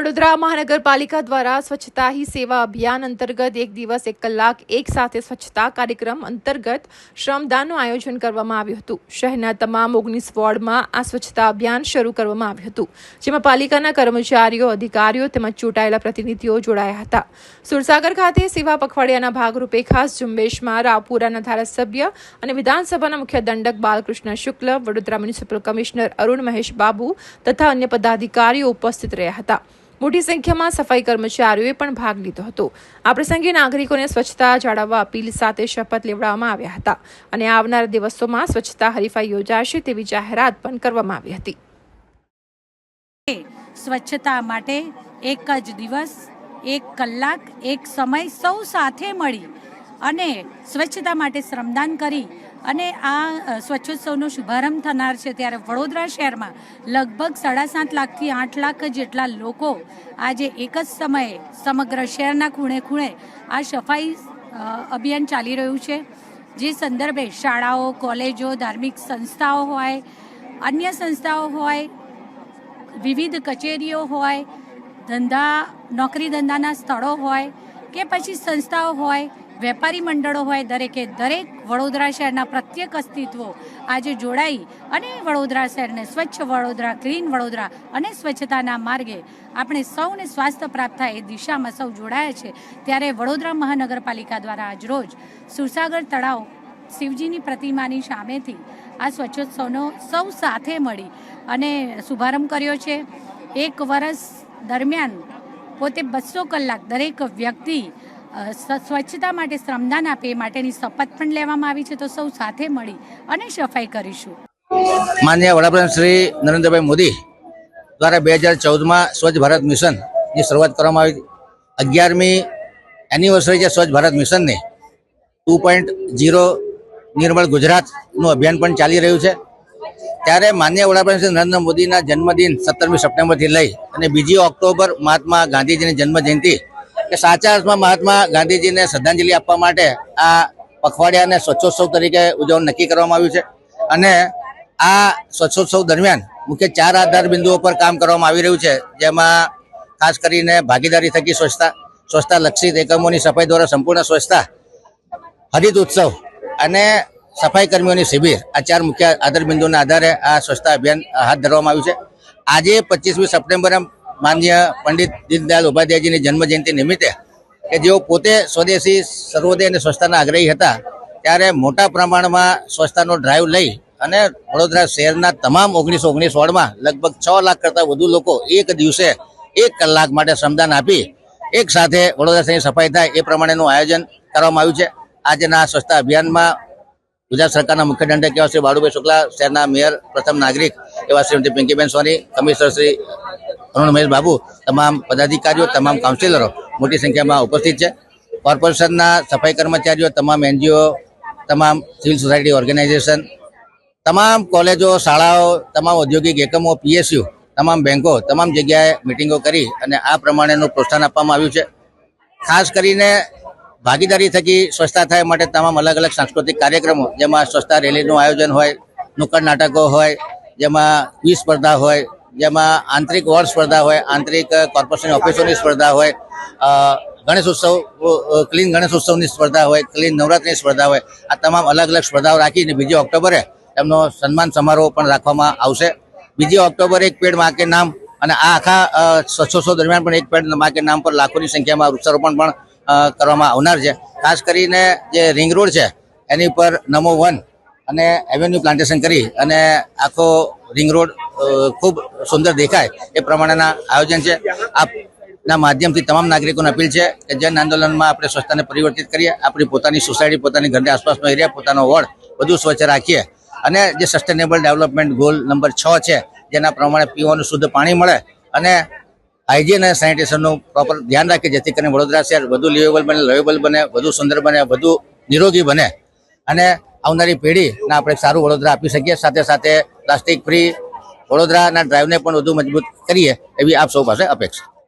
વડોદરા મહાનગરપાલિકા દ્વારા સ્વચ્છતા હી સેવા અભિયાન અંતર્ગત એક દિવસ એક કલાક એક સાથે સ્વચ્છતા કાર્યક્રમ અંતર્ગત શ્રમદાનનું આયોજન કરવામાં આવ્યું હતું. શહેરના તમામ ઓગણીસ વોર્ડમાં આ સ્વચ્છતા અભિયાન શરૂ કરવામાં આવ્યું હતું. જેમાં પાલિકાના કર્મચારીઓ, અધિકારીઓ તેમજ ચૂંટાયેલા પ્રતિનિધિઓ જોડાયા હતા. સુરસાગર ખાતે સેવા પખવાડિયાના ભાગરૂપે ખાસ ઝુંબેશમાં રાવપુરાના ધારાસભ્ય અને વિધાનસભાના મુખ્ય દંડક બાલકૃષ્ણ શુક્લ, વડોદરા મ્યુનિસિપલ કમિશનર અરુણ મહેશ બાબુ તથા અન્ય પદાધિકારીઓ ઉપસ્થિત રહ્યા હતા. મોટી સંખ્યામાં સફાઈ કર્મચારીઓએ પણ ભાગ લીધો હતો. આ પ્રસંગે નાગરિકોને સ્વચ્છતા જાળવવા અપીલ સાથે શપથ લેવડાવવામાં આવ્યા હતા અને આવનારા દિવસોમાં સ્વચ્છતા હરીફાઈ યોજાશે તેવી જાહેરાત પણ કરવામાં આવી હતી. સ્વચ્છતા માટે એક જ દિવસ, એક કલાક, એક સમય સૌ સાથે મળી અને સ્વચ્છતા માટે શ્રમદાન કરી અને આ સ્વચ્છોત્સવનો શુભારંભ થનાર છે ત્યારે વડોદરા શહેરમાં લગભગ સાડા સાત લાખથી આઠ લાખ જેટલા લોકો આજે એક જ સમયે સમગ્ર શહેરના ખૂણે ખૂણે આ સફાઈ અભિયાન ચાલી રહ્યું છે. જે સંદર્ભે શાળાઓ, કોલેજો, ધાર્મિક સંસ્થાઓ હોય, અન્ય સંસ્થાઓ હોય, વિવિધ કચેરીઓ હોય, ધંધા, નોકરી ધંધાના સ્થળો હોય કે પછી સંસ્થાઓ હોય વેપારી મંડળો હોય, દરેકે દરેક વડોદરા શહેરના પ્રત્યેક અસ્તિત્વો આજે જોડાઈ અને વડોદરા શહેરને સ્વચ્છ વડોદરા, ક્લીન વડોદરા અને સ્વચ્છતાના માર્ગે આપણે સૌને સ્વાસ્થ્ય પ્રાપ્ત થાય એ દિશામાં સૌ જોડાયા છે. ત્યારે વડોદરા મહાનગરપાલિકા દ્વારા આજરોજ સુરસાગર તળાવ શિવજીની પ્રતિમાની સામેથી આ સ્વચ્છોત્સવનો સૌ સાથે મળી અને શુભારંભ કર્યો છે. એક વર્ષ દરમિયાન પોતે બસો કલાક દરેક વ્યક્તિ સ્વચ્છતા માટે શ્રમદાન આપે માટેની શપથ પણ લેવામાં આવી છે. તો સૌ સાથે મળી અને સફાઈ કરીશું. માન્ય વડાપ્રધાન શ્રી નરેન્દ્રભાઈ મોદી દ્વારા બે હજાર ચૌદમાં સ્વચ્છ ભારત મિશનની શરૂઆત કરવામાં આવી. અગિયારમી એનિવર્સરી છે સ્વચ્છ ભારત મિશનની. ટુ પોઈન્ટ ઝીરો નિર્મળ ગુજરાતનું અભિયાન પણ ચાલી રહ્યું છે. ત્યારે માન્ય વડાપ્રધાન શ્રી નરેન્દ્ર મોદીના જન્મદિન સત્તરમી સપ્ટેમ્બરથી લઈ અને બીજી ઓક્ટોબર મહાત્મા ગાંધીજીની જન્મ જયંતિ કે સાચા અર્થમાં મહાત્મા ગાંધીજીને શ્રદ્ધાંજલિ આપવા માટે આ પખવાડિયાને સ્વચ્છોત્સવ તરીકે ઉજવણ નક્કી કરવામાં આવ્યું છે. અને આ સ્વચ્છોત્સવ દરમિયાન મુખ્ય ચાર આધાર બિંદુઓ પર કામ કરવામાં આવી રહ્યું છે. જેમાં ખાસ કરીને ભાગીદારી થકી સ્વચ્છતા સ્વચ્છતા લક્ષિત એકમોની સફાઈ દ્વારા સંપૂર્ણ સ્વચ્છતા, હરિત ઉત્સવ અને સફાઈ કર્મીઓની શિબિર આ ચાર મુખ્ય આધાર બિંદુના આધારે આ સ્વચ્છતા અભિયાન હાથ ધરવામાં આવ્યું છે. આજે પચીસમી સપ્ટેમ્બરે માન્ય પંડિત દીનદયાલ ઉપાધ્યાયજીની જન્મ જયંતિ નિમિત્તે કે જેઓ પોતે સ્વદેશી, સર્વોદય અને સ્વચ્છતાના આગ્રહી હતા, ત્યારે મોટા પ્રમાણમાં સ્વચ્છતાનો ડ્રાઈવ લઈ અને વડોદરા શહેરના તમામ ઓગણીસો ઓગણીસ વોર્ડમાં લગભગ છ લાખ કરતાં વધુ લોકો એક દિવસે એક કલાક માટે શ્રમદાન આપી, એક સાથે વડોદરા શહેરની સફાઈ થાય એ પ્રમાણેનું આયોજન કરવામાં આવ્યું છે. આજના સ્વચ્છતા અભિયાનમાં ગુજરાત સરકારના મુખ્ય દંડક એવા શ્રી બાળુભાઈ શુક્લા, શહેરના મેયર, પ્રથમ નાગરિક એવા શ્રીમતી પિંકીબેન સોની, કમિશનર શ્રી અરુણ મહેશ બાબુ, તમામ પદાધિકારીઓ, તમામ કાઉન્સિલરો મોટી સંખ્યામાં ઉપસ્થિત છે. કોર્પોરેશનના સફાઈ કર્મચારીઓ, તમામ એનજીઓ તમામ સિવિલ સોસાયટી ઓર્ગેનાઇઝેશન તમામ કોલેજો શાળાઓ, તમામ ઔદ્યોગિક એકમો પીએસયુ તમામ બેંકો તમામ જગ્યાએ મિટિંગો કરી અને આ પ્રમાણેનું પ્રોત્સાહન આપવામાં આવ્યું છે. ખાસ કરીને ભાગીદારી થકી સ્વચ્છતા થાય માટે તમામ અલગ અલગ સાંસ્કૃતિક કાર્યક્રમો, જેમાં સ્વચ્છતા રેલીનું આયોજન હોય, નુક્કડ નાટકો હોય, જેમાં ક્વિઝ સ્પર્ધા હોય જેમાં આંતરિક વોર્ડ સ્પર્ધા હોય, આંતરિક કોર્પોરેશન ઓફિસોની સ્પર્ધા હોય ગણેશ ઉત્સવ ક્લીન ગણેશ ઉત્સવની સ્પર્ધા હોય ક્લીન નવરાત્રિની સ્પર્ધા હોય, આ તમામ અલગ અલગ સ્પર્ધાઓ રાખીને બીજી ઓક્ટોબરે એમનો સન્માન સમારોહ પણ રાખવામાં આવશે. બીજી ઓક્ટોબરે એક પેડમાં કે નામ અને આ આખા સ્વચ્છોત્સવ દરમિયાન પણ એક પેડમાં કે નામ પર લાખોની સંખ્યામાં વૃક્ષારોપણ પણ કરવામાં આવનાર છે. ખાસ કરીને જે રિંગ રોડ છે, એની પર નમો વન અને એવેન્યુ પ્લાન્ટેશન કરી અને આખો રિંગ રોડ ખૂબ સુંદર દેખાય એ પ્રમાણેના આયોજન છે. આપના માધ્યમથી તમામ નાગરિકોને અપીલ છે કે જન આંદોલનમાં આપણે સ્વચ્છતાને પરિવર્તિત કરીએ, આપણી પોતાની સોસાયટી, પોતાની ઘરની આસપાસનો એરિયા, પોતાનો વોર્ડ બધું સ્વચ્છ રાખીએ. અને જે સસ્ટેનેબલ ડેવલપમેન્ટ ગોલ નંબર છ છે, જેના પ્રમાણે પીવાનું શુદ્ધ પાણી મળે અને હાઇજીન અને સેનિટેશનનું પ્રોપર ધ્યાન રાખીએ, જેથી કરીને વડોદરા શહેર વધુ લિવેબલ બને લવેબલ બને, વધુ સુંદર બને, વધુ નિરોગી બને. અને આવનારી પેઢીને આપણે સારું વડોદરા આપી શકીએ. સાથે સાથે પ્લાસ્ટિક ફ્રી વડોદરાના ડ્રાઈવને પણ વધુ મજબૂત કરીએ એવી આપ સૌ પાસે અપેક્ષા.